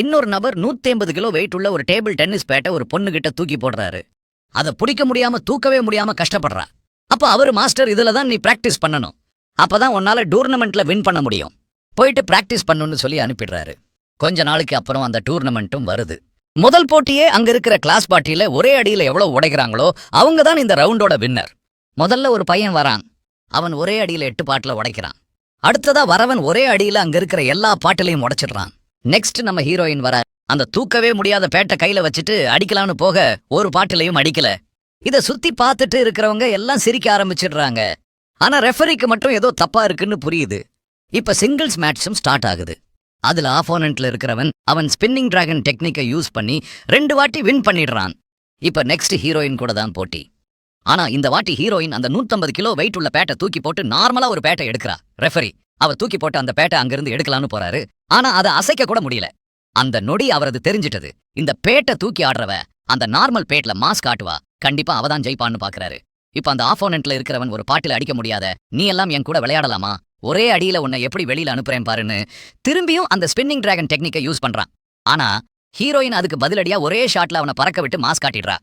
இன்னொரு நபர் 150 kilo weight உள்ள ஒரு டேபிள் டென்னிஸ் பேட்டை ஒரு பொண்ணுகிட்ட தூக்கி போடுறாரு. அதை பிடிக்க முடியாம தூக்கவே முடியாம கஷ்டப்படுறா. அப்ப அவர் மாஸ்டர் இதுல தான் நீ பிராக்டிஸ் பண்ணணும். அப்பதான் உன்னால டூர்னமெண்ட்ல வின் பண்ண முடியும். போயிட்டு பிராக்டிஸ் பண்ணுன்னு சொல்லி அனுப்பிடுறாரு. கொஞ்ச நாளைக்கு அப்புறம் அந்த டூர்னமெண்ட்டும் வருது. முதல் போட்டியே அங்க இருக்கிற கிளாஸ் பார்ட்டியில ஒரே அடியில எவ்வளவு உடைக்கிறாங்களோ அவங்க தான் இந்த ரவுண்டோட வின்னர் முதல்ல ஒரு பையன் வரான். அவன் ஒரே அடியில எட்டு பாட்டில் உடைக்கிறான். அடுத்ததா வரவன் ஒரே அடியில அங்க இருக்கிற எல்லா பாட்டிலையும் உடைச்சிடுறான். நெக்ஸ்ட் நம்ம ஹீரோயின் வர அந்த தூக்கவே முடியாத பேட்டை கையில வச்சுட்டு அடிக்கலாம்னு போக ஒரு பாட்டிலையும் அடிக்கல. இத சுத்தி பார்த்துட்டு இருக்கிறவங்க எல்லாம் சிரிக்க ஆரம்பிச்சிடுறாங்க. ஆனா ரெஃபரிக்கு மட்டும் ஏதோ தப்பா இருக்குன்னு புரியுது. இப்ப சிங்கிள்ஸ் மேட்சும் ஸ்டார்ட் ஆகுது. அதுல ஆஃபோனன்ட்ல இருக்கிறவன் அவன் ஸ்பின்னிங் டிராகன் டெக்னிக்கை யூஸ் பண்ணி ரெண்டு வாட்டி வின் பண்ணிடுறான். இப்ப நெக்ஸ்ட் ஹீரோயின் கூட தான் போட்டி. ஆனா இந்த வாட்டி ஹீரோயின் அந்த 150 கிலோ வெயிட் உள்ள பேட்டை தூக்கி போட்டு நார்மலா ஒரு பேட்டை எடுக்கிறா. ரெஃபரி அவ தூக்கி போட்டு அந்த பேட்டை அங்கிருந்து எடுக்கலாம்னு போறாரு. ஆனா அதை அசைக்க கூட முடியல. அந்த நொடி அவரது தெரிஞ்சிட்டது. இந்த பேட்டை தூக்கி ஆடுறவ அந்த நார்மல் பேட்ல மாஸ் காட்டுவா கண்டிப்பா அவதான் ஜெயிப்பான்னு பாக்குறாரு. இப்ப அந்த ஆஃபோனன்ட்ல இருக்கிறவன் ஒரு பாட்டில அடிக்க முடியாத நீ எல்லாம் என் கூட விளையாடலாமா? ஒரே அடியில உன்னை எப்படி வெளியில அனுப்புறேன் பாருன்னு திரும்பியும் அந்த ஸ்பின்னிங் டிராகன் டெக்னிக்கை யூஸ் பண்றான். ஆனா ஹீரோயின் அதுக்கு பதிலடியா ஒரே ஷாட்ல அவனை பறக்க விட்டு மாஸ் காட்டிடுறா.